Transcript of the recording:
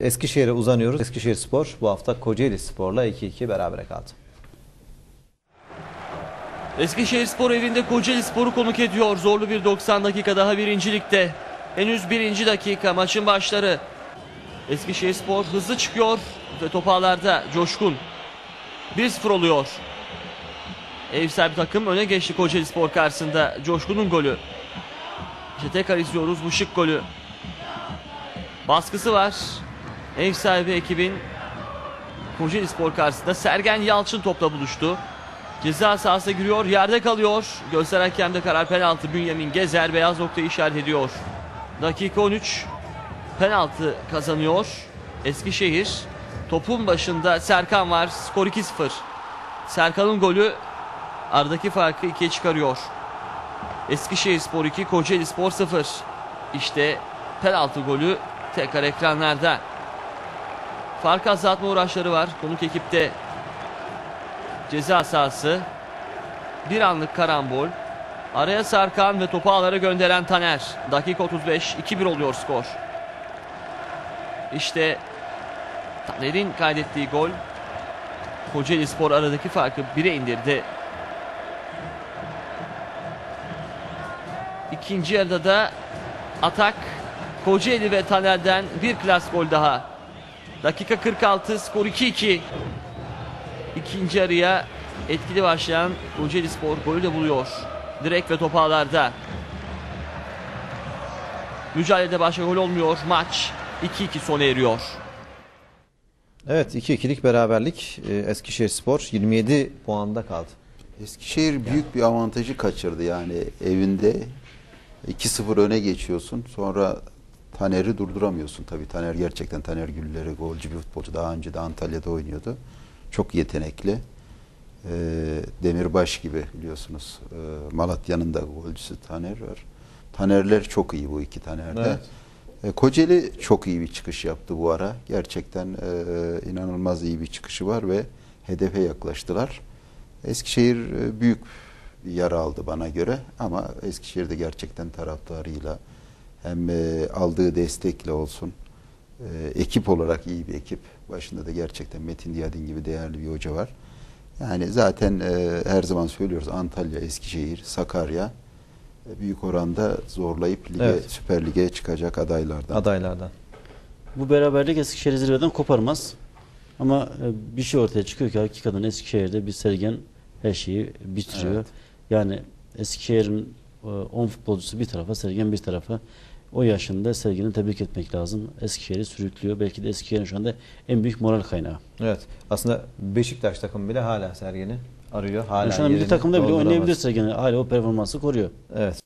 Eskişehir'e uzanıyoruz. Eskişehir Spor bu hafta Kocaeli Spor'la 2-2 berabere kaldı. Eskişehir Spor evinde Kocaeli Spor'u konuk ediyor. Zorlu bir 90 dakika daha birincilikte. Henüz birinci dakika maçın başları. Eskişehir Spor hızlı çıkıyor ve topağlarda coşkun. 1-0 oluyor. Ev sahibi takım öne geçti Kocaeli Spor karşısında. Coşkun'un golü. İşte tekrar izliyoruz bu şık golü. Baskısı var. Ev sahibi ekibin Kocaeli Spor karşısında Sergen Yalçın topla buluştu. Ceza sahasına giriyor, yerde kalıyor. Göster hakemde karar penaltı. Bünyamin Gezer beyaz noktayı işaret ediyor. Dakika 13. Penaltı kazanıyor. Eskişehir. Topun başında Serkan var. Skor 2-0. Serkan'ın golü aradaki farkı 2'ye çıkarıyor. Eskişehir Spor 2, Kocaeli Spor 0. İşte penaltı golü tekrar ekranlarda. Fark azaltma uğraşları var. Konuk ekipte ceza sahası. Bir anlık karambol. Araya sarkan ve topu ağlara gönderen Taner. Dakika 35. 2-1 oluyor skor. İşte Taner'in kaydettiği gol. Kocaeli Spor aradaki farkı 1'e indirdi. İkinci yarıda da atak Kocaeli ve Taner'den bir klas gol daha. Dakika 46 skor 2-2. İkinci yarıya etkili başlayan Kocaeli Spor golü de buluyor. Direkt ve top ağlarda. Mücadelede başka gol olmuyor. Maç 2-2 sona eriyor. Evet 2-2'lik beraberlik Ee, Eskişehir Spor 27 puanda kaldı. Eskişehir büyük bir avantajı kaçırdı yani evinde 2-0 öne geçiyorsun. Sonra Taner'i durduramıyorsun. Tabii Taner gerçekten Taner Gülleri golcü bir futbolcu. Daha önce de Antalya'da oynuyordu. Çok yetenekli. Ee, Demirbaş gibi biliyorsunuz. Ee, Malatya'nın da golcüsü Taner var. Tanerler çok iyi bu iki Taner'de. Evet. E, Kocaeli çok iyi bir çıkış yaptı bu ara. Gerçekten e, inanılmaz iyi bir çıkışı var ve hedefe yaklaştılar. Eskişehir e, büyük yara aldı bana göre ama Eskişehir'de gerçekten taraftarıyla hem e, aldığı destekle olsun e, ekip olarak iyi bir ekip. Başında da gerçekten Metin Diyadin gibi değerli bir hoca var. Yani zaten e, her zaman söylüyoruz Antalya, Eskişehir, Sakarya e, büyük oranda zorlayıp lige, Evet. Süper Lig'e çıkacak adaylardan. Adaylardan. Bu beraberlik Eskişehir'i zirveden koparmaz. Ama e, bir şey ortaya çıkıyor ki hakikaten Eskişehir'de bir Sergen her şeyi bitiriyor. Evet. Yani Eskişehir'in e, 10 futbolcusu bir tarafa, Sergen bir tarafa. O yaşında Sergen'i tebrik etmek lazım. Eskişehir'i sürüklüyor. Belki de Eskişehir'in şu anda en büyük moral kaynağı. Evet. Aslında Beşiktaş takımı bile hala Sergen'i arıyor. Hala Yani şu an milli takımda bile oynayabilir Sergen. Hala o performansı koruyor. Evet.